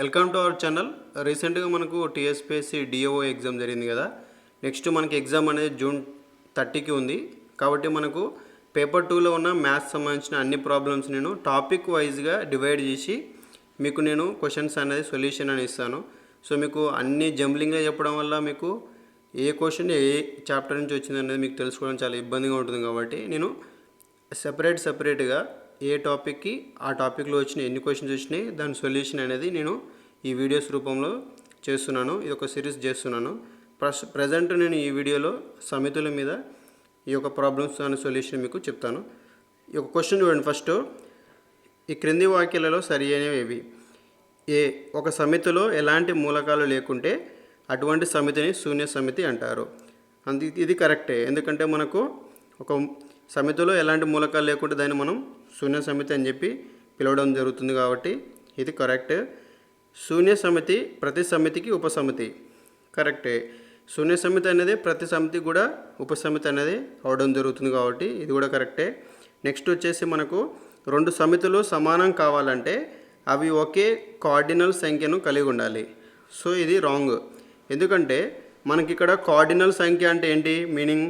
Welcome to our channel. రీసెంట్గా మనకు TSPSC DO exam జరిగింది కదా. నెక్స్ట్ మనకి ఎగ్జామ్ అనేది జూన్ థర్టీకి ఉంది. కాబట్టి మనకు పేపర్ టూలో ఉన్న మ్యాథ్స్ సంబంధించిన అన్ని ప్రాబ్లమ్స్ నేను టాపిక్ వైజ్గా డివైడ్ చేసి మీకు నేను క్వశ్చన్స్ అనేది సొల్యూషన్ అని ఇస్తాను. సో మీకు అన్ని జంబ్లింగ్గా చెప్పడం వల్ల మీకు ఏ క్వశ్చన్ ఏ చాప్టర్ నుంచి వచ్చింది అనేది మీకు తెలుసుకోవడం చాలా ఇబ్బందిగా ఉంటుంది కాబట్టి నేను సెపరేట్ సెపరేట్గా ఏ టాపిక్కి ఆ టాపిక్లో వచ్చిన ఎన్ని క్వశ్చన్స్ వచ్చినాయి దాని సొల్యూషన్ అనేది నేను ఈ వీడియోస్ రూపంలో చేస్తున్నాను. ఇది ఒక సిరీస్ చేస్తున్నాను. ప్రస్ ప్రజెంట్ నేను ఈ వీడియోలో సమితుల మీద ఈ యొక్క ప్రాబ్లమ్స్ అనే సొల్యూషన్ మీకు చెప్తాను. ఈ యొక్క క్వశ్చన్ చూడండి ఫస్ట్. ఈ క్రింది వాక్యాలలో సరి అయినవి ఏ ఒక సమితిలో ఎలాంటి మూలకాలు లేకుంటే అటువంటి సమితిని శూన్య సమితి అంటారు. అందు ఇది కరెక్టే. ఎందుకంటే మనకు ఒక సమితిలో ఎలాంటి మూలకాలు లేకుంటే దాన్ని మనం శూన్య సమితి అని చెప్పి పిలవడం జరుగుతుంది కాబట్టి ఇది కరెక్ట్ శూన్య సమితి ప్రతి సమితికి ఉపసమితి కరెక్టే శూన్య సమితి అనేది ప్రతి సమితి కూడా ఉపసమితి అనేది అవడం జరుగుతుంది కాబట్టి ఇది కూడా కరెక్టే నెక్స్ట్ వచ్చేసి మనకు రెండు సమితులు సమానం కావాలంటే అవి ఒకే కార్డినల్ సంఖ్యను కలిగి ఉండాలి. సో ఇది రాంగ్ ఎందుకంటే మనకి ఇక్కడ కార్డినల్ సంఖ్య అంటే ఏంటి? మీనింగ్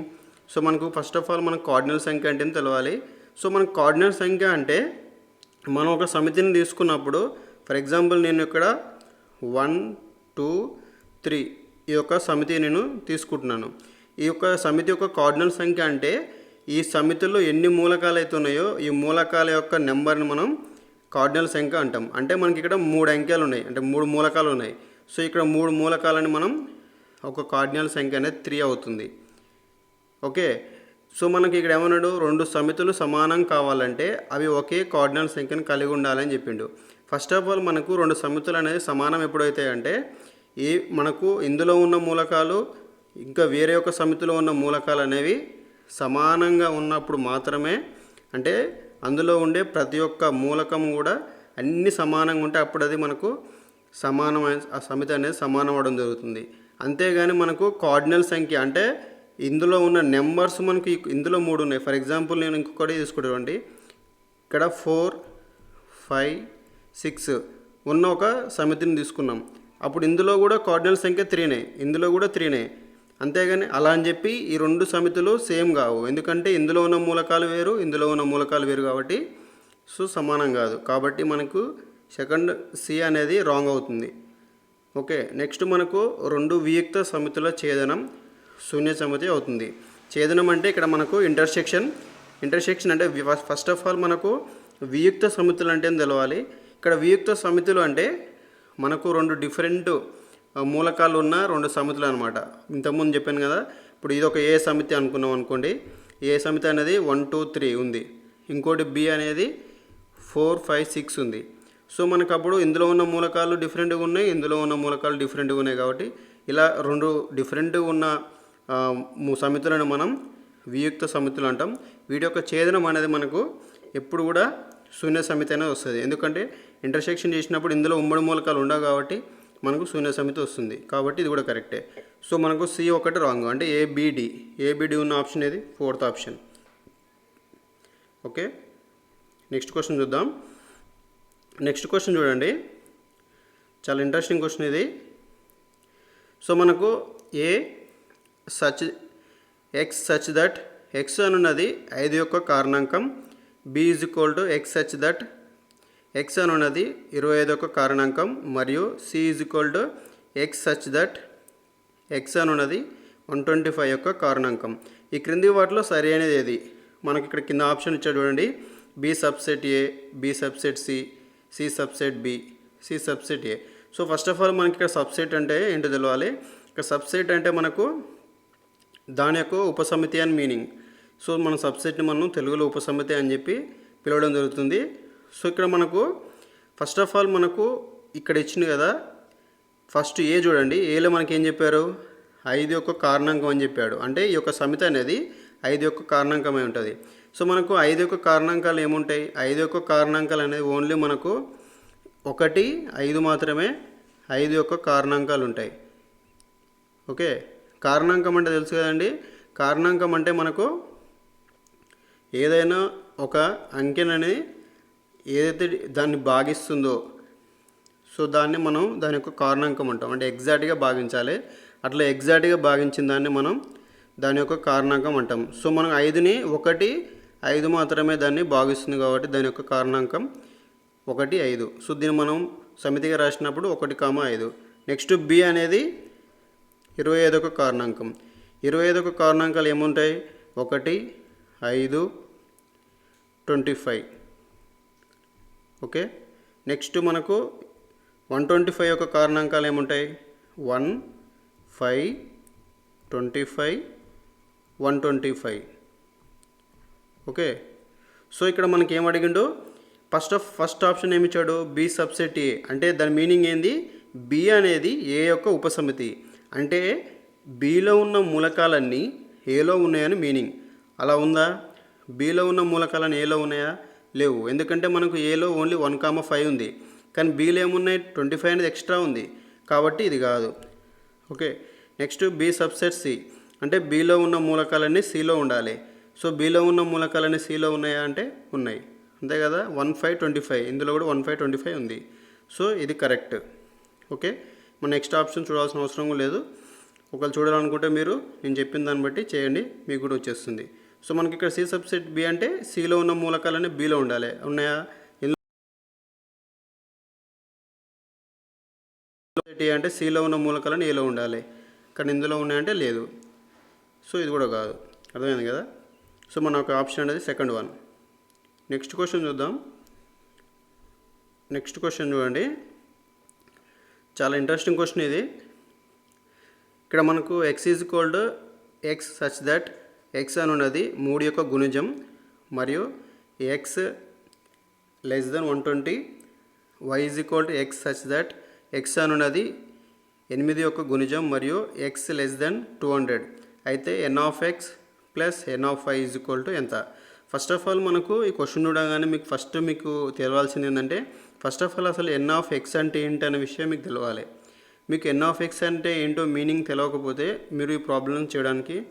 సో మనకు ఫస్ట్ ఆఫ్ ఆల్ మనకు కార్డినల్ సంఖ్య అంటే ఏంటి తెలవాలి. సో మనం కార్డినల్ సంఖ్య అంటే మనం ఒక సమితిని తీసుకున్నప్పుడు ఫర్ ఎగ్జాంపుల్ నేను ఇక్కడ వన్ టూ త్రీ ఈ యొక్క సమితి నేను తీసుకుంటున్నాను. ఈ యొక్క సమితి యొక్క కార్డినల్ సంఖ్య అంటే ఈ సమితిలో ఎన్ని మూలకాలు అయితే ఉన్నాయో ఈ మూలకాల యొక్క నెంబర్ని మనం కార్డినల్ సంఖ్య అంటాం. అంటే మనకి ఇక్కడ మూడు అంకెలు ఉన్నాయి అంటే మూడు మూలకాలు ఉన్నాయి. సో ఇక్కడ మూడు మూలకాలని మనం ఒక కార్డినల్ సంఖ్య అనేది త్రీ అవుతుంది. ఓకే? సో మనకి ఇక్కడ ఏమన్నాడు? రెండు సమితులు సమానం కావాలంటే అవి ఒకే కార్డినల్ సంఖ్యను కలిగి ఉండాలని చెప్పిండు. ఫస్ట్ ఆఫ్ ఆల్ మనకు రెండు సమితులు అనేది సమానం ఎప్పుడైతే అంటే ఈ మనకు ఇందులో ఉన్న మూలకాలు ఇంకా వేరే ఒక సమితిలో ఉన్న మూలకాలు అనేవి సమానంగా ఉన్నప్పుడు మాత్రమే అంటే అందులో ఉండే ప్రతి ఒక్క మూలకం కూడా అన్ని సమానంగా ఉంటే అప్పుడు అది మనకు సమానమైన ఆ సమితి అనేది సమానం అవడం జరుగుతుంది. అంతేగాని మనకు కార్డినల్ సంఖ్య అంటే ఇందులో ఉన్న నెంబర్స్ మనకి ఇందులో మూడు ఉన్నాయి. ఫర్ ఎగ్జాంపుల్ నేను ఇంకొకటి తీసుకుంటానండి ఇక్కడ ఫోర్ ఫైవ్ సిక్స్ ఉన్న ఒక సమితిని తీసుకున్నాం. అప్పుడు ఇందులో కూడా కార్డినల్ సంఖ్య త్రీనే ఇందులో కూడా త్రీనే అంతేగాని అలా అని చెప్పి ఈ రెండు సమితులు సేమ్ కావు. ఎందుకంటే ఇందులో ఉన్న మూలకాలు వేరు ఇందులో ఉన్న మూలకాలు వేరు కాబట్టి సో సమానం కాదు. కాబట్టి మనకు సెకండ్ సి అనేది రాంగ్ అవుతుంది. ఓకే. నెక్స్ట్ మనకు రెండు వియుక్త సమితుల ఛేదనం. శూన్య సమితి అవుతుంది. ఛేదనం అంటే ఇక్కడ మనకు ఇంటర్సెక్షన్ ఇంటర్సెక్షన్ అంటే ఫస్ట్ ఆఫ్ ఆల్ మనకు వియుక్త సమితులు అంటే ఏం తెలవాలి? ఇక్కడ వియుక్త సమితులు అంటే మనకు రెండు డిఫరెంట్ మూలకాలు ఉన్న రెండు సమితులు అనమాట ఇంతకుముందు చెప్పాను కదా ఇప్పుడు ఇది ఒక ఏ సమితి అనుకున్నాం అనుకోండి. ఏ సమితి అనేది వన్ టూ త్రీ ఉంది. ఇంకోటి బి అనేది ఫోర్ ఫైవ్ సిక్స్ ఉంది. సో మనకు అప్పుడు ఇందులో ఉన్న మూలకాలు డిఫరెంట్గా ఉన్నాయి ఇందులో ఉన్న మూలకాలు డిఫరెంట్గా ఉన్నాయి కాబట్టి ఇలా రెండు డిఫరెంట్గా ఉన్న సమితులను మనం వియుక్త సమితులు అంటాం. వీటి యొక్క ఛేదనం అనేది మనకు ఎప్పుడు కూడా శూన్య సమితి అనేది వస్తుంది. ఎందుకంటే ఇంటర్సెక్షన్ చేసినప్పుడు ఇందులో ఉమ్మడి మూలకాలు ఉండవు కాబట్టి మనకు శూన్య సమితి వస్తుంది. కాబట్టి ఇది కూడా కరెక్టే. సో మనకు సి ఒకటి రాంగ్. అంటే A B D A B D ఉన్న ఆప్షన్ ఏది? Fourth option. Okay? Next question చూద్దాం. నెక్స్ట్ క్వశ్చన్ చూడండి. చాలా ఇంట్రెస్టింగ్ క్వశ్చన్ ఇది. సో మనకు A such X such that X అనున్నది ఐదు యొక్క కారణాంకం B is equal to X such that X అనున్నది ఇరవై ఐదు యొక్క కారణాంకం మరియు C is equal to X such that X అనున్నది one twenty five యొక్క కారణాంకం. ఈ క్రింది వాటిలో సరి అయినది ఏది? మనకి ఇక్కడ కింద ఆప్షన్ ఇచ్చాడు చూడండి. B subset A B subset C C subset B C subset A so first of all మనకి ఇక్కడ సబ్సెట్ అంటే ఏంటో తెలవాలి. ఇక్కడ సబ్సెట్ అంటే మనకు దాని యొక్క ఉపసమితి అని మీనింగ్. సో మన సబ్సెట్ని మనం తెలుగులో ఉపసమితి అని చెప్పి పిలవడం జరుగుతుంది. సో ఇక్కడ మనకు ఫస్ట్ ఆఫ్ ఆల్ మనకు ఇక్కడ ఇచ్చింది కదా ఫస్ట్ ఏ చూడండి. ఏలో మనకి ఏం చెప్పారు? ఐదు యొక్క కారణాంకం అని చెప్పాడు. అంటే ఈ యొక్క సమితి అనేది ఐదు యొక్క కారణాంకమై ఉంటుంది. సో మనకు ఐదు యొక్క కారణాంకాలు ఏముంటాయి? ఐదు యొక్క కారణాంకాలు అనేది ఓన్లీ మనకు ఒకటి ఐదు మాత్రమే ఐదు యొక్క కారణాంకాలు ఉంటాయి. ఓకే? కారణాంకం అంటే తెలుసు కదండి? కారణాంకం అంటే మనకు ఏదైనా ఒక అంకెనని ఏదైతే దాన్ని భాగిస్తుందో సో దాన్ని మనం దాని యొక్క కారణాంకం అంటాం. అంటే ఎగ్జాక్ట్గా భాగించాలి. అట్లా ఎగ్జాక్ట్గా భాగించిన దాన్ని మనం దాని యొక్క కారణాంకం అంటాం. సో మనం ఐదుని ఒకటి ఐదు మాత్రమే దాన్ని భాగిస్తుంది కాబట్టి దాని యొక్క కారణాంకం ఒకటి ఐదు. సో దీన్ని మనం సమితిగా రాసినప్పుడు ఒకటి కామ ఐదు. నెక్స్ట్ బి అనేది ఇరవై ఐదొక కారణాంకం. ఇరవై ఐదొక కారణాంకాలు ఏముంటాయి? ఒకటి ఐదు ట్వంటీ ఫైవ్. ఓకే? నెక్స్ట్ మనకు వన్ ట్వంటీ ఫైవ్ యొక్క కారణాంకాలు ఏముంటాయి? One five twenty five one twenty five. Okay? So ఇక్కడ మనకి ఏం అడిగిండు? ఫస్ట్ ఆఫ్ ఫస్ట్ ఆప్షన్ ఏమి ఇచ్చాడు బి సబ్సెట్ ఏ. అంటే దాని మీనింగ్ ఏంది? బి అనేది ఏ యొక్క ఉపసమితి. అంటే బీలో ఉన్న మూలకాలన్నీ ఏలో ఉన్నాయని మీనింగ్ అలా ఉందా? బీలో ఉన్న మూలకాలన్నీ ఏలో ఉన్నాయా? లేవు. ఎందుకంటే మనకు ఏలో ఓన్లీ వన్ కామ ఫైవ్ ఉంది. కానీ బీలో ఏమున్నాయి? ట్వంటీ ఫైవ్ అనేది ఎక్స్ట్రా ఉంది. కాబట్టి ఇది కాదు. Okay next B subset C అంటే బీలో ఉన్న మూలకాలన్నీ సిలో ఉండాలి. సో బీలో ఉన్న మూలకాలన్నీ సిలో ఉన్నాయా అంటే ఉన్నాయి. అంతే కదా? వన్ ఫైవ్ ట్వంటీ ఫైవ్ ఇందులో కూడా వన్ ఫైవ్ ట్వంటీ ఫైవ్ ఉంది. సో ఇది కరెక్ట్ ఓకే మన నెక్స్ట్ ఆప్షన్ చూడాల్సిన అవసరం లేదు. ఒకవేళ చూడాలనుకుంటే మీరు నేను చెప్పిన దాన్ని బట్టి చేయండి మీకు కూడా వచ్చేస్తుంది. సో మనకి ఇక్కడ సి సబ్సెట్ బి అంటే సిలో ఉన్న మూలకాలన్నీ బిలో ఉండాలి. ఉన్నాయా? ఏ అంటే సిలో ఉన్న మూలకాలను ఏలో ఉండాలి. కానీ ఇందులో ఉన్నాయంటే లేదు. సో ఇది కూడా కాదు. అర్థమైంది కదా? సో మన ఒక ఆప్షన్ అనేది సెకండ్ వన్ నెక్స్ట్ క్వశ్చన్ చూద్దాం. నెక్స్ట్ క్వశ్చన్ చూడండి. చాలా ఇంట్రెస్టింగ్ క్వశ్చన్ ఇది. ఇక్కడ మనకు X is cold X such that X అని ఉన్నది మూడు యొక్క గుణిజం మరియు X less than one twenty Y is equal to X such that X అని ఉన్నది ఎనిమిది యొక్క గుణిజం మరియు X less than two hundred అయితే N of X plus N of Y is equal to ఎంత? ఫస్ట్ ఆఫ్ ఆల్ మనకు ఈ క్వశ్చన్ చూడగానే మీకు ఫస్ట్ మీకు తెలవాల్సింది ఏంటంటే ఫస్ట్ ఆఫ్ ఆల్ అసలు ఎన్ ఆఫ్ ఎక్స్ అంటే ఏంటి అనే విషయం మీకు తెలవాలి. మీకు ఎన్ ఆఫ్ ఎక్స్ అంటే ఏంటో మీనింగ్ తెలియకపోతే మీరు ఈ ప్రాబ్లం చేయడానికి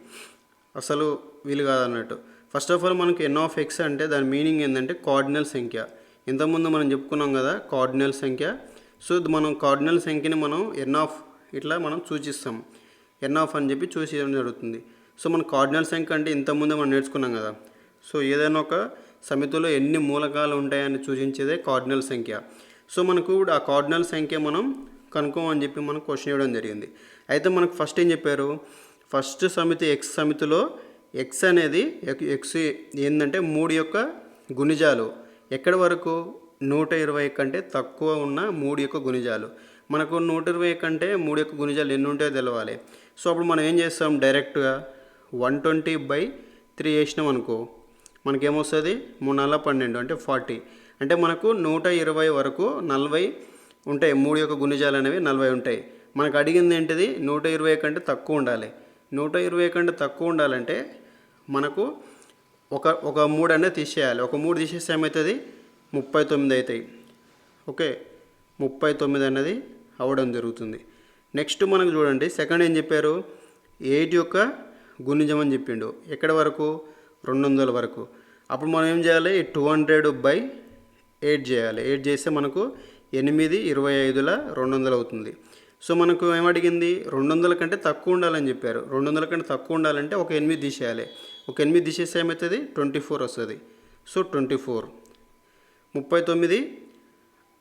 అసలు వీలు కాదన్నట్టు. ఫస్ట్ ఆఫ్ ఆల్ మనకి ఎన్ ఆఫ్ ఎక్స్ అంటే దాని మీనింగ్ ఏంటంటే కార్డినల్ సంఖ్య. ఇంతకుముందు మనం చెప్పుకున్నాం కదా కార్డినల్ సంఖ్య. సో మనం కార్డినల్ సంఖ్యని మనం ఎన్ ఆఫ్ ఇట్లా మనం సూచిస్తాం. ఎన్ ఆఫ్ అని చెప్పి చూసి జరుగుతుంది. సో మన కార్డినల్ సంఖ్య అంటే ఇంతకుముందే మనం నేర్చుకున్నాం కదా. సో ఏదైనా ఒక సమితిలో ఎన్ని మూలకాలు ఉంటాయని సూచించేదే కార్డినల్ సంఖ్య. సో మనకు ఇప్పుడు ఆ కార్డినల్ సంఖ్య మనం కనుక్కోమని చెప్పి మనకు క్వశ్చన్ ఇవ్వడం జరిగింది. అయితే మనకు ఫస్ట్ ఏం చెప్పారు? ఫస్ట్ సమితి ఎక్స్ సమితిలో ఎక్స్ అనేది ఎక్స్ ఏంటంటే మూడు యొక్క గుణిజాలు. ఎక్కడి వరకు? నూట ఇరవై కంటే తక్కువ ఉన్న మూడు యొక్క గుణిజాలు. మనకు నూట ఇరవై కంటే మూడు యొక్క గుణిజాలు ఎన్ని ఉంటాయో తెలవాలి. సో అప్పుడు మనం ఏం చేస్తాం? డైరెక్ట్గా వన్ ట్వంటీ బై త్రీ వేసినాం అనుకో. మనకేమొస్తుంది? మూడు నెలల పన్నెండు అంటే ఫార్టీ. అంటే మనకు నూట ఇరవై వరకు నలభై ఉంటాయి. మూడు యొక్క గుణిజాలు అనేవి నలభై ఉంటాయి. మనకు అడిగింది ఏంటిది? నూట ఇరవై కంటే తక్కువ ఉండాలి. నూట ఇరవై కంటే తక్కువ ఉండాలంటే మనకు ఒక ఒక మూడు అనేది తీసేయాలి. ఒక మూడు తీసేస్తే ఏమవుతుంది? ముప్పై తొమ్మిది అవుతాయి. ఓకే? ముప్పై తొమ్మిది అనేది అవ్వడం జరుగుతుంది. నెక్స్ట్ మనకు చూడండి. సెకండ్ ఏం చెప్పారు? ఎయిట్ యొక్క గుణిజం అని చెప్పిండు. ఎక్కడి వరకు? రెండు వందల వరకు. అప్పుడు మనం ఏం చేయాలి? టూ హండ్రెడ్ బై ఎయిట్ చేయాలి. ఎయిట్ చేస్తే మనకు ఎనిమిది ఇరవై ఐదుల రెండు వందలు అవుతుంది. సో మనకు ఏమడిగింది రెండు వందల కంటే తక్కువ ఉండాలని చెప్పారు. రెండు వందల కంటే తక్కువ ఉండాలంటే ఒక ఎనిమిది తీసేయాలి. ఒక ఎనిమిది తీసేస్తే ఏమవుతుంది? ట్వంటీ ఫోర్ వస్తుంది. సో ట్వంటీ ఫోర్ ముప్పై తొమ్మిది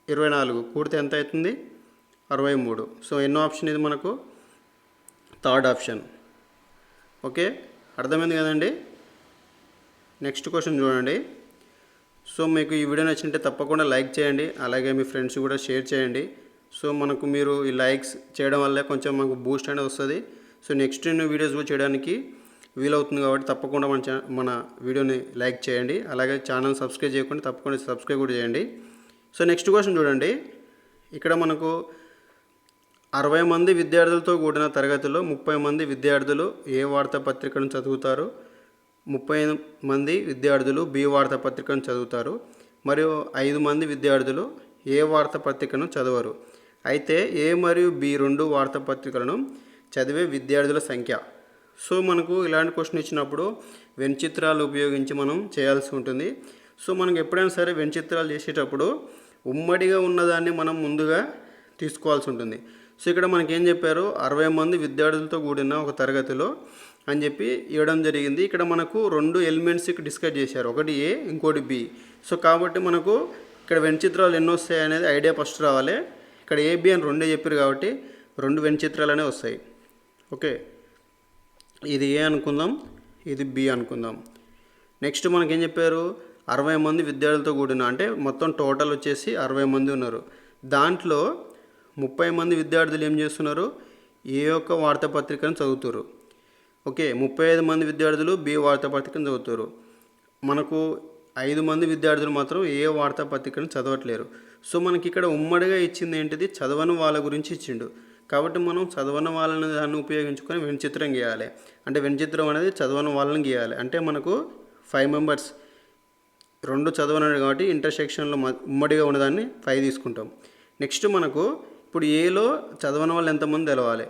ఇరవై నాలుగు. కూడితే ఎంత అవుతుంది? అరవై మూడు. సో ఎన్నో ఆప్షన్ ఇది మనకు? Third option. ఓకే? అర్థమైంది కదండి? నెక్స్ట్ క్వశ్చన్ చూడండి. సో మీకు ఈ వీడియో నచ్చినట్టే తప్పకుండా లైక్ చేయండి. అలాగే మీ ఫ్రెండ్స్ కూడా షేర్ చేయండి. సో మనకు మీరు ఈ లైక్స్ చేయడం వల్లే కొంచెం మాకు బూస్ట్ అనేది వస్తుంది. సో నెక్స్ట్ వీడియోస్ కూడా చేయడానికి వీలవుతుంది కాబట్టి తప్పకుండా మన ఛా మన వీడియోని లైక్ చేయండి. అలాగే ఛానల్ సబ్స్క్రైబ్ చేయకుండా తప్పకుండా సబ్స్క్రైబ్ కూడా చేయండి. సో నెక్స్ట్ క్వశ్చన్ చూడండి. ఇక్కడ మనకు అరవై మంది విద్యార్థులతో కూడిన తరగతిలో ముప్పై మంది విద్యార్థులు ఏ వార్తాపత్రికను చదువుతారు? ముప్పై మంది విద్యార్థులు బి వార్తాపత్రికను చదువుతారు మరియు ఐదు మంది విద్యార్థులు ఏ వార్తాపత్రికను చదవరు. అయితే ఏ మరియు బి రెండు వార్తాపత్రికలను చదివే విద్యార్థుల సంఖ్య. సో మనకు ఇలాంటి క్వశ్చన్ ఇచ్చినప్పుడు వెంచిత్రాలు ఉపయోగించి మనం చేయాల్సి ఉంటుంది. సో మనకు ఎప్పుడైనా సరే వెంచిత్రాలు చేసేటప్పుడు ఉమ్మడిగా ఉన్నదాన్ని మనం ముందుగా తీసుకోవాల్సి ఉంటుంది. సో ఇక్కడ మనకి ఏం చెప్పారు? అరవై మంది విద్యార్థులతో కూడిన ఒక తరగతిలో అని చెప్పి ఇవ్వడం జరిగింది. ఇక్కడ మనకు రెండు ఎలిమెంట్స్ ఇక్కడ డిస్కస్ చేశారు. ఒకటి ఏ ఇంకోటి బి. సో కాబట్టి మనకు ఇక్కడ వెంచిత్రాలు ఎన్ని వస్తాయి అనేది ఐడియా ఫస్ట్ రావాలి. ఇక్కడ ఏబి అని రెండే చెప్పారు కాబట్టి రెండు వెంచిత్రాలు అనేవి వస్తాయి. ఓకే? ఇది ఏ అనుకుందాం ఇది బి అనుకుందాం. నెక్స్ట్ మనకేం చెప్పారు? అరవై మంది విద్యార్థులతో కూడిన అంటే మొత్తం టోటల్ వచ్చేసి అరవై మంది ఉన్నారు. దాంట్లో ముప్పై మంది విద్యార్థులు ఏం చేస్తున్నారు? ఏ యొక్క వార్తాపత్రికను చదువుతారు ఓకే ముప్పై ఐదు మంది విద్యార్థులు బి వార్తాపత్రికను చదువుతారు. మనకు ఐదు మంది విద్యార్థులు మాత్రం ఏ వార్తాపత్రికను చదవట్లేరు. సో మనకి ఇక్కడ ఉమ్మడిగా ఇచ్చింది ఏంటిది? చదవని వాళ్ళ గురించి ఇచ్చిండు. కాబట్టి మనం చదవని వాళ్ళని దాన్ని ఉపయోగించుకొని వెంచిత్రం గీయాలి. అంటే వెనచిత్రం అనేది చదవని వాళ్ళని గీయాలి. అంటే మనకు ఫైవ్ మెంబర్స్ రెండు చదవనడు కాబట్టి ఇంటర్సెక్షన్లో ఉమ్మడిగా ఉన్నదాన్ని ఫైవ్ తీసుకుంటాం. నెక్స్ట్ మనకు ఇప్పుడు ఏలో చదవని వాళ్ళు ఎంతమంది తెలవాలి?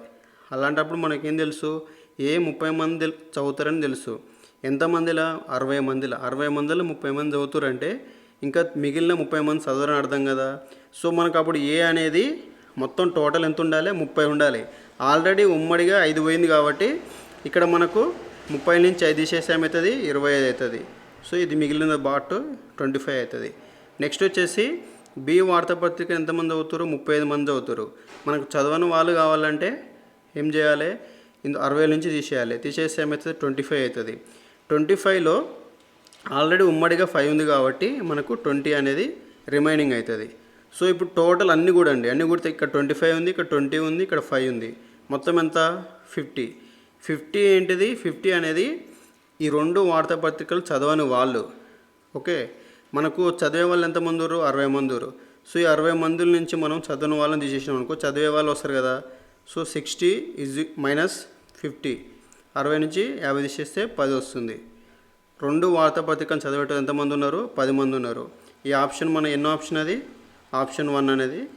అలాంటప్పుడు మనకేం తెలుసు? ఏ ముప్పై మంది చదువుతారని తెలుసు. ఎంతమందిలా అరవై మందిలా? అరవై మందిలో ముప్పై మంది చదువుతారంటే ఇంకా మిగిలిన ముప్పై మంది చదవరని అర్థం కదా. సో మనకు అప్పుడు ఏ అనేది మొత్తం టోటల్ ఎంత ఉండాలి? ముప్పై ఉండాలి. ఆల్రెడీ ఉమ్మడిగా ఐదు పోయింది కాబట్టి ఇక్కడ మనకు ముప్పై నుంచి ఐదు తీసేసామవుతుంది ఇరవై ఐదు అవుతుంది. సో ఇది మిగిలిన బాట్ ట్వంటీ ఫైవ్ అవుతుంది. నెక్స్ట్ వచ్చేసి బి వార్తాపత్రిక ఎంతమంది అవుతారు ముప్పై ఐదు మంది అవుతారు మనకు చదవని వాళ్ళు కావాలంటే ఏం చేయాలి? ఇందు అరవై నుంచి తీసేయాలి. తీసేస్తే ఏమవుతుంది? ట్వంటీ ఫైవ్ అవుతుంది. ట్వంటీ ఫైవ్లో ఆల్రెడీ ఉమ్మడిగా ఫైవ్ ఉంది కాబట్టి మనకు ట్వంటీ అనేది రిమైనింగ్ అవుతుంది. సో ఇప్పుడు టోటల్ అన్నీ కూడా అండి. అన్నీ కూడా ఇక్కడ ట్వంటీ ఫైవ్ ఉంది ఇక్కడ ట్వంటీ ఉంది ఇక్కడ ఫైవ్ ఉంది. మొత్తం ఎంత? ఫిఫ్టీ. ఫిఫ్టీ ఏంటిది? ఫిఫ్టీ అనేది ఈ రెండు వార్తాపత్రికలు చదవని వాళ్ళు. ఓకే? మనకు చదివే వాళ్ళు ఎంతమంది ఉన్నారు? అరవై మంది ఉన్నారు. సో ఈ అరవై మందుల నుంచి మనం చదవని వాళ్ళని తీసేసినాం అనుకో చదివే వాళ్ళు వస్తారు కదా. So sixty is minus fifty. అరవై నుంచి యాభై తీసేస్తే పది వస్తుంది. రెండు వార్తాపత్రికలు చదివేటోళ్ళు ఎంతమంది ఉన్నారు? పది మంది ఉన్నారు. ఈ ఆప్షన్ మన ఎన్నో ఆప్షన్ అది? ఆప్షన్ వన్ అనేది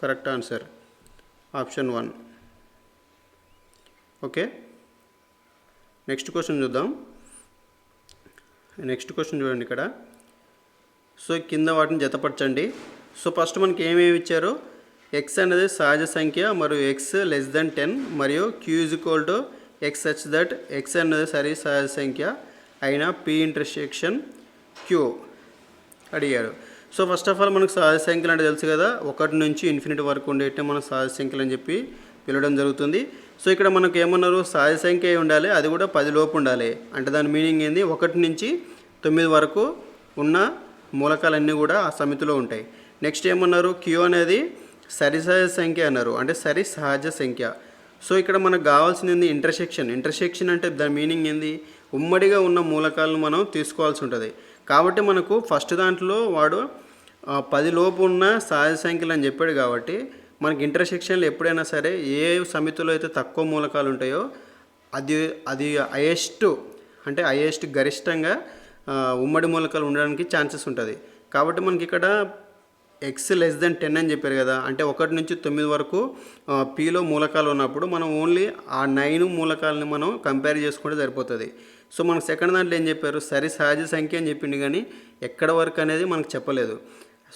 correct answer. Option one. Okay? Next question చూద్దాం. నెక్స్ట్ క్వశ్చన్ చూడండి ఇక్కడ. సో కింద వాటిని జతపరచండి. సో ఫస్ట్ మనకి ఏమేమి ఇచ్చారు? ఎక్స్ అనేది సహజ సంఖ్య మరియు ఎక్స్ లెస్ దెన్ టెన్ మరియు Q is equal to x such that x అనేది సరి సహజ సంఖ్య అయిన పి ఇంటర్సెక్షన్ క్యూ అడిగారు. సో ఫస్ట్ ఆఫ్ ఆల్ మనకు సహజ సంఖ్యలు అంటే తెలుసు కదా ఒకటి నుంచి ఇన్ఫినిటీ వరకు ఉండేటే మనం సహజ సంఖ్యలు అని చెప్పి పిలవడం జరుగుతుంది. సో ఇక్కడ మనకు ఏమన్నారు? సహజ సంఖ్య ఉండాలి అది కూడా పది లోపు ఉండాలి. అంటే దాని మీనింగ్ ఏంది? ఒకటి నుంచి తొమ్మిది వరకు ఉన్న మూలకాలన్నీ కూడా ఆ సమితిలో ఉంటాయి. నెక్స్ట్ ఏమన్నారు? క్యూ అనేది సరిసహజ సంఖ్య అన్నారు. అంటే సరి సహజ సంఖ్య. సో ఇక్కడ మనకు కావాల్సింది ఇంటర్సెక్షన్. ఇంటర్సెక్షన్ అంటే దాని మీనింగ్ ఏంది? ఉమ్మడిగా ఉన్న మూలకాలను మనం తీసుకోవాల్సి ఉంటుంది. కాబట్టి మనకు ఫస్ట్ దాంట్లో వాడు పది లోపు ఉన్న సహజ సంఖ్యలు అని చెప్పాడు కాబట్టి మనకి ఇంటర్సెక్షన్లు ఎప్పుడైనా సరే ఏ సమితిలో అయితే తక్కువ మూలకాలు ఉంటాయో అది అది హయెస్ట్ అంటే హయెస్ట్ గరిష్టంగా ఉమ్మడి మూలకాలు ఉండడానికి ఛాన్సెస్ ఉంటుంది. కాబట్టి మనకి ఇక్కడ ఎక్స్ లెస్ దెన్ టెన్ అని చెప్పారు కదా అంటే ఒకటి నుంచి తొమ్మిది వరకు పీలో మూలకాలు ఉన్నప్పుడు మనం ఓన్లీ ఆ నైన్ మూలకాలని మనం కంపేర్ చేసుకుంటే సరిపోతుంది. సో మనకు సెకండ్ దాంట్లో ఏం చెప్పారు? సరి సహజ సంఖ్య అని చెప్పిండు కానీ ఎక్కడ వరకు అనేది మనకు చెప్పలేదు.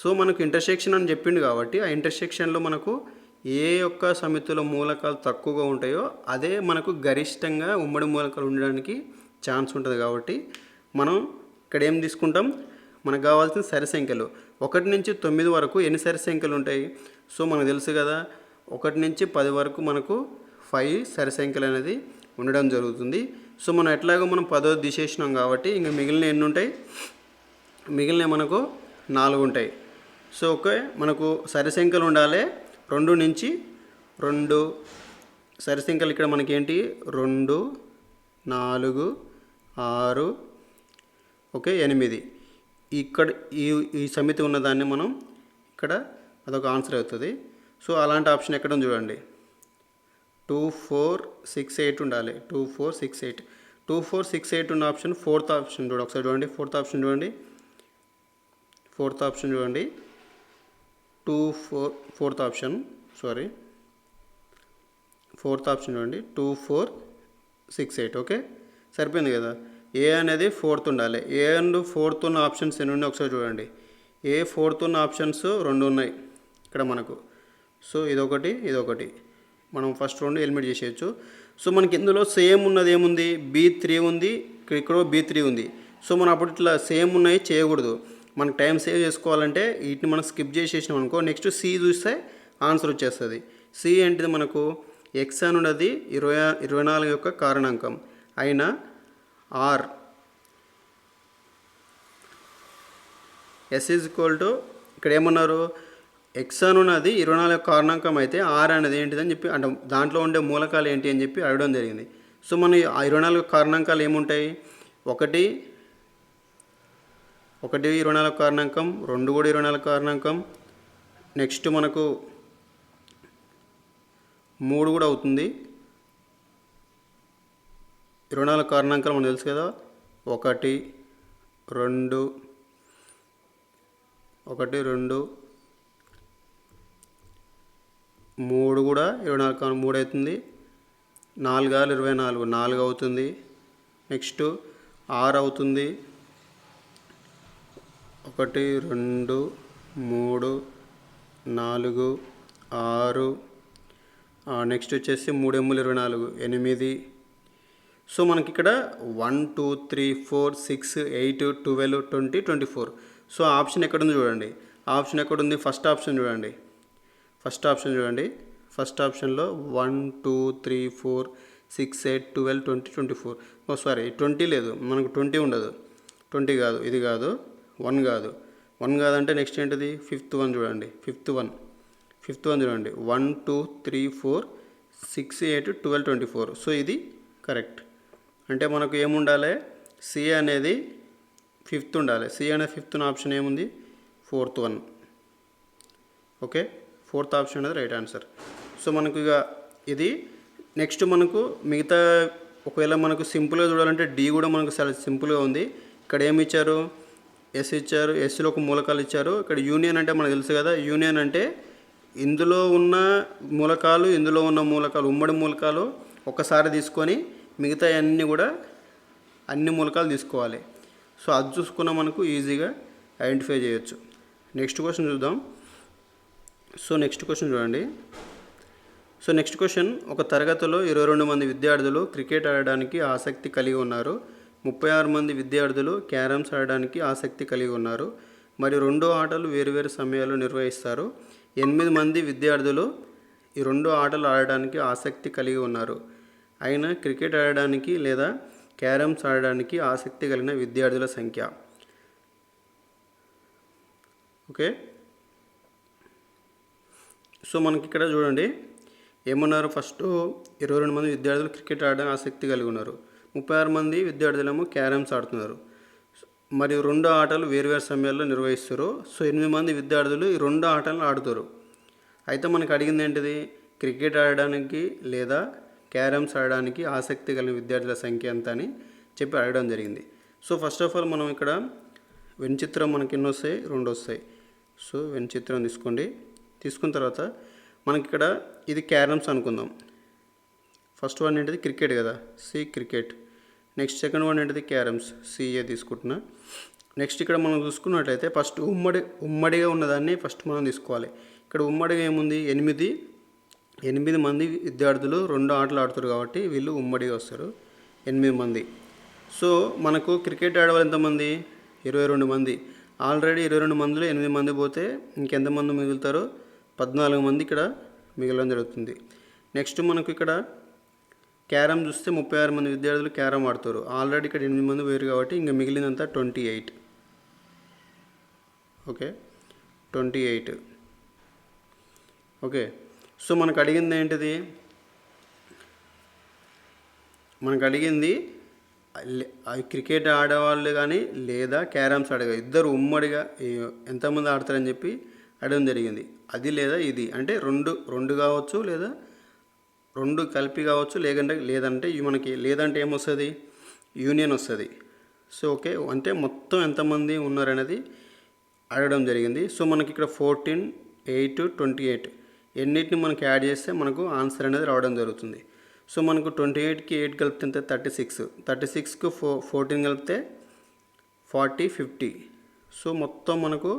సో మనకు ఇంటర్సెక్షన్ అని చెప్పిండు కాబట్టి ఆ ఇంటర్సెక్షన్లో మనకు ఏ యొక్క సమితిలో మూలకాలు తక్కువగా ఉంటాయో అదే మనకు గరిష్టంగా ఉమ్మడి మూలకాలు ఉండడానికి ఛాన్స్ ఉంటుంది కాబట్టి మనం ఇక్కడ ఏం తీసుకుంటాం? మనకు కావాల్సిన సరి సంఖ్యలు ఒకటి నుంచి తొమ్మిది వరకు ఎన్ని సరి సంఖ్యలు ఉంటాయి? సో మనకు తెలుసు కదా ఒకటి నుంచి పది వరకు మనకు ఫైవ్ సరి సంఖ్యలు అనేది ఉండడం జరుగుతుంది. సో మనం ఎట్లాగో మనం పదో తీసేసినాం కాబట్టి ఇంకా మిగిలిన ఎన్ని ఉంటాయి? మిగిలిన మనకు నాలుగు ఉంటాయి. సో ఓకే మనకు సరి సంఖ్యలు ఉండాలి. రెండు నుంచి రెండు సరి సంఖ్యలు ఇక్కడ మనకి ఏంటి? రెండు నాలుగు ఆరు ఓకే ఎనిమిది. ఇక్కడ ఈ ఈ సమితి ఉన్నదాన్ని మనం ఇక్కడ అదొక ఆన్సర్ అవుతుంది. సో అలాంటి ఆప్షన్ ఎక్కడ చూడండి. టూ ఫోర్ సిక్స్ ఎయిట్ ఉండాలి. Two four six eight. Two four six eight ఉన్న ఆప్షన్ ఫోర్త్ ఆప్షన్ చూడండి ఒకసారి చూడండి. ఫోర్త్ ఆప్షన్ చూడండి. ఫోర్త్ ఆప్షన్ చూడండి. Two four fourth option sorry. Fourth option చూడండి. Two four six eight okay? సరిపోయింది కదా? ఏ అనేది ఫోర్త్ ఉండాలి. ఏ అండ్ ఫోర్త్ ఉన్న ఆప్షన్స్ ఎన్ని ఉన్నాయి ఒకసారి చూడండి. ఏ ఫోర్త్ ఉన్న ఆప్షన్స్ రెండు ఉన్నాయి ఇక్కడ మనకు. సో ఇదొకటి ఇదొకటి. మనం ఫస్ట్ రెండు ఎలిమినేట్ చేసేయచ్చు. సో మనకి ఇందులో సేమ్ ఉన్నది ఏముంది? బీ త్రీ ఉంది. ఇక్కడ ఇక్కడ బీ త్రీ ఉంది. సో మనం అప్పుడు ఇట్లా సేమ్ ఉన్నాయి చేయకూడదు. మనకు టైం సేవ్ చేసుకోవాలంటే వీటిని మనం స్కిప్ చేసేసినాం అనుకో నెక్స్ట్ సి చూస్తే ఆన్సర్ వచ్చేస్తుంది. సి ఏంటిది మనకు? ఎక్స్ అని ఉన్నది ఇరవై ఇరవై నాలుగు యొక్క కారణాంకం. అయినా R S is equal to ఇక్కడ ఏమన్నారు? ఎక్స్ అని ఉన్నది ఇరవై నాలుగు కారణాంకం అయితే ఆర్ అనేది ఏంటిదని చెప్పి అంటే దాంట్లో ఉండే మూలకాలు ఏంటి అని చెప్పి అడగడం జరిగింది. సో మన ఆ ఇరవై నాలుగు కారణాంకాలు ఏముంటాయి? ఒకటి ఒకటి ఇరవై నాలుగు కారణాంకం రెండు కూడా ఇరవై నాలుగు కారణాంకం నెక్స్ట్ మనకు మూడు కూడా అవుతుంది. ఇరవై నాలుగు కారణాంకాలు మనకు తెలుసు కదా. ఒకటి రెండు ఒకటి రెండు మూడు కూడా ఇరవై నాలుగు మూడు అవుతుంది. నాలుగు ఆరు ఇరవై నాలుగు నాలుగు అవుతుంది. నెక్స్ట్ ఆరు అవుతుంది. ఒకటి రెండు మూడు నాలుగు ఆరు. నెక్స్ట్ వచ్చేసి మూడు ఎమ్ములు ఇరవై నాలుగు ఎనిమిది సో మనకి ఇక్కడ one two three four six eight twelve twenty twenty four. So option ఎక్కడుంది చూడండి. ఆప్షన్ ఎక్కడుంది? ఫస్ట్ ఆప్షన్ చూడండి. ఫస్ట్ ఆప్షన్ చూడండి. ఫస్ట్ ఆప్షన్లో one two three four six eight twelve twenty twenty four. Oh sorry twenty లేదు. మనకు twenty ఉండదు. Twenty కాదు ఇది కాదు వన్ కాదు. వన్ కాదంటే నెక్స్ట్ ఏంటిది? ఫిఫ్త్ వన్ చూడండి. Fifth one. ఫిఫ్త్ వన్ చూడండి. One two three four six eight twelve twenty four. So ఇది కరెక్ట్. అంటే మనకు ఏముండాలి? సి అనేది ఫిఫ్త్ ఉండాలి. సి అనే ఫిఫ్త్ ఆప్షన్ ఏముంది? Fourth one okay fourth option అనేది రైట్ ఆన్సర్ సో మనకు ఇక ఇది. నెక్స్ట్ మనకు మిగతా ఒకవేళ మనకు సింపుల్గా చూడాలంటే డి కూడా మనకు చాలా సింపుల్గా ఉంది. ఇక్కడ ఏమి ఇచ్చారు? ఎస్ ఇచ్చారు. ఎస్లో ఒక మూలకాలు ఇచ్చారు. ఇక్కడ యూనియన్ అంటే మనకు తెలుసు కదా. యూనియన్ అంటే ఇందులో ఉన్న మూలకాలు ఇందులో ఉన్న మూలకాలు ఉమ్మడి మూలకాలు ఒకసారి తీసుకొని మిగతా అన్నీ కూడా అన్ని మూలకాలు తీసుకోవాలి. సో అది చూసుకున్న మనకు ఈజీగా ఐడెంటిఫై చేయొచ్చు. నెక్స్ట్ క్వశ్చన్ చూద్దాం. సో నెక్స్ట్ క్వశ్చన్ చూడండి. సో నెక్స్ట్ క్వశ్చన్ ఒక తరగతిలో ఇరవై రెండు మంది విద్యార్థులు క్రికెట్ ఆడడానికి ఆసక్తి కలిగి ఉన్నారు. ముప్పై ఆరు మంది విద్యార్థులు క్యారమ్స్ ఆడడానికి ఆసక్తి కలిగి ఉన్నారు. మరి రెండు ఆటలు వేరువేరు సమయాల్లో నిర్వహిస్తారు. ఎనిమిది మంది విద్యార్థులు ఈ రెండు ఆటలు ఆడడానికి ఆసక్తి కలిగి ఉన్నారు. అయినా క్రికెట్ ఆడడానికి లేదా క్యారమ్స్ ఆడడానికి ఆసక్తి కలిగిన విద్యార్థుల సంఖ్య. ఓకే? సో మనకి ఇక్కడ చూడండి. ఏమన్నారు? ఫస్ట్ ఇరవై రెండు మంది విద్యార్థులు క్రికెట్ ఆడడానికి ఆసక్తి కలిగి ఉన్నారు. ముప్పై ఆరు మంది విద్యార్థులేమో క్యారమ్స్ ఆడుతున్నారు. మరియు రెండు ఆటలు వేరువేరు సమయాల్లో నిర్వహిస్తారు. సో ఎనిమిది మంది విద్యార్థులు ఈ రెండు ఆటలను ఆడుతారు. అయితే మనకు అడిగింది ఏంటిది? క్రికెట్ ఆడడానికి లేదా క్యారమ్స్ ఆడడానికి ఆసక్తి కలిగిన విద్యార్థుల సంఖ్య ఎంత అని చెప్పి అడగడం జరిగింది. సో ఫస్ట్ ఆఫ్ ఆల్ మనం ఇక్కడ వెన్చిత్రం మనకి ఎన్ని వస్తాయి? రెండు వస్తాయి. సో వెన్చిత్రం తీసుకోండి. తీసుకున్న తర్వాత మనకి ఇక్కడ ఇది క్యారమ్స్ అనుకుందాం. ఫస్ట్ వన్ ఏంటిది? క్రికెట్ కదా. C cricket. Next second one ఏంటిది? క్యారమ్స్. సిఏ తీసుకుంటున్నా. నెక్స్ట్ ఇక్కడ మనం చూసుకున్నట్లయితే ఫస్ట్ ఉమ్మడి ఉమ్మడిగా ఉన్నదాన్ని ఫస్ట్ మనం తీసుకోవాలి. ఇక్కడ ఉమ్మడిగా ఏముంది? ఎనిమిది ఎనిమిది మంది విద్యార్థులు రెండు ఆటలు ఆడుతారు కాబట్టి వీళ్ళు ఉమ్మడిగా వస్తారు. ఎనిమిది మంది. సో మనకు క్రికెట్ ఆడేవాళ్ళు ఎంతమంది? ఇరవై రెండు మంది. ఆల్రెడీ ఇరవై రెండు మందిలో ఎనిమిది మంది పోతే ఇంకెంతమంది మిగులుతారో? పద్నాలుగు మంది ఇక్కడ మిగలడం జరుగుతుంది. నెక్స్ట్ మనకు ఇక్కడ క్యారమ్ చూస్తే ముప్పై ఆరు మంది విద్యార్థులు క్యారమ్ ఆడతారు. ఆల్రెడీ ఇక్కడ ఎనిమిది మంది వేరు కాబట్టి ఇంకా మిగిలినంతా twenty eight. Okay? Twenty eight. Okay? So మనకు అడిగింది ఏంటిది మనకు అడిగింది క్రికెట్ ఆడేవాళ్ళు కానీ లేదా క్యారమ్స్ ఆడగా ఇద్దరు ఉమ్మడిగా ఎంతమంది ఆడతారని చెప్పి అడగడం జరిగింది. అది లేదా ఇది? అంటే రెండు రెండు కావచ్చు లేదా రెండు కలిపి కావచ్చు లేదంటే లేదంటే మనకి లేదంటే ఏమొస్తుంది? యూనియన్ వస్తుంది. సో ఓకే అంటే మొత్తం ఎంతమంది ఉన్నారనేది అడగడం జరిగింది. సో మనకి ఇక్కడ ఫోర్టీన్ ఎయిట్ ట్వంటీ ఎయిట్. ఎన్నిటిని మనకి యాడ్ చేస్తే మనకు ఆన్సర్ అనేది రావడం జరుగుతుంది. సో మనకు ట్వంటీ ఎయిట్కి ఎయిట్ కలిపితే ఎంత థర్టీ సిక్స్ థర్టీ సిక్స్కి ఫో ఫోర్టీన్ కలిపితే ఫార్టీ ఫిఫ్టీ సో మొత్తం మనకు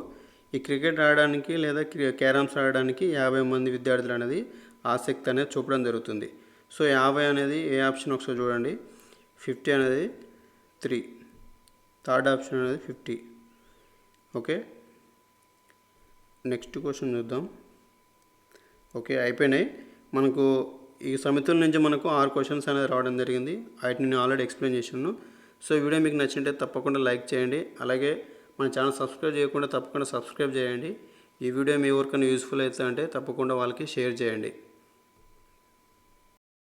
ఈ క్రికెట్ ఆడడానికి లేదా క్యారమ్స్ ఆడడానికి యాభై మంది విద్యార్థులు అనేది ఆసక్తి అనేది చూపడం జరుగుతుంది. సో యాభై అనేది ఏ ఆప్షన్ ఒకసారి చూడండి. ఫిఫ్టీ అనేది త్రీ థర్డ్ ఆప్షన్ అనేది ఫిఫ్టీ ఓకే నెక్స్ట్ క్వశ్చన్ చూద్దాం. ఓకే అయిపోయినాయి. మనకు ఈ సమితుల నుంచి మనకు ఆరు క్వశ్చన్స్ అనేది రావడం జరిగింది. వాటిని నేను ఆల్రెడీ ఎక్స్ప్లెయిన్ చేశాను. సో ఈ వీడియో మీకు నచ్చింటే తప్పకుండా లైక్ చేయండి. అలాగే మన ఛానల్ సబ్స్క్రైబ్ చేయకుండా తప్పకుండా సబ్స్క్రైబ్ చేయండి. ఈ వీడియో మీ ఎవరికైనా యూస్ఫుల్ అవుతుందంటే తప్పకుండా వాళ్ళకి షేర్ చేయండి.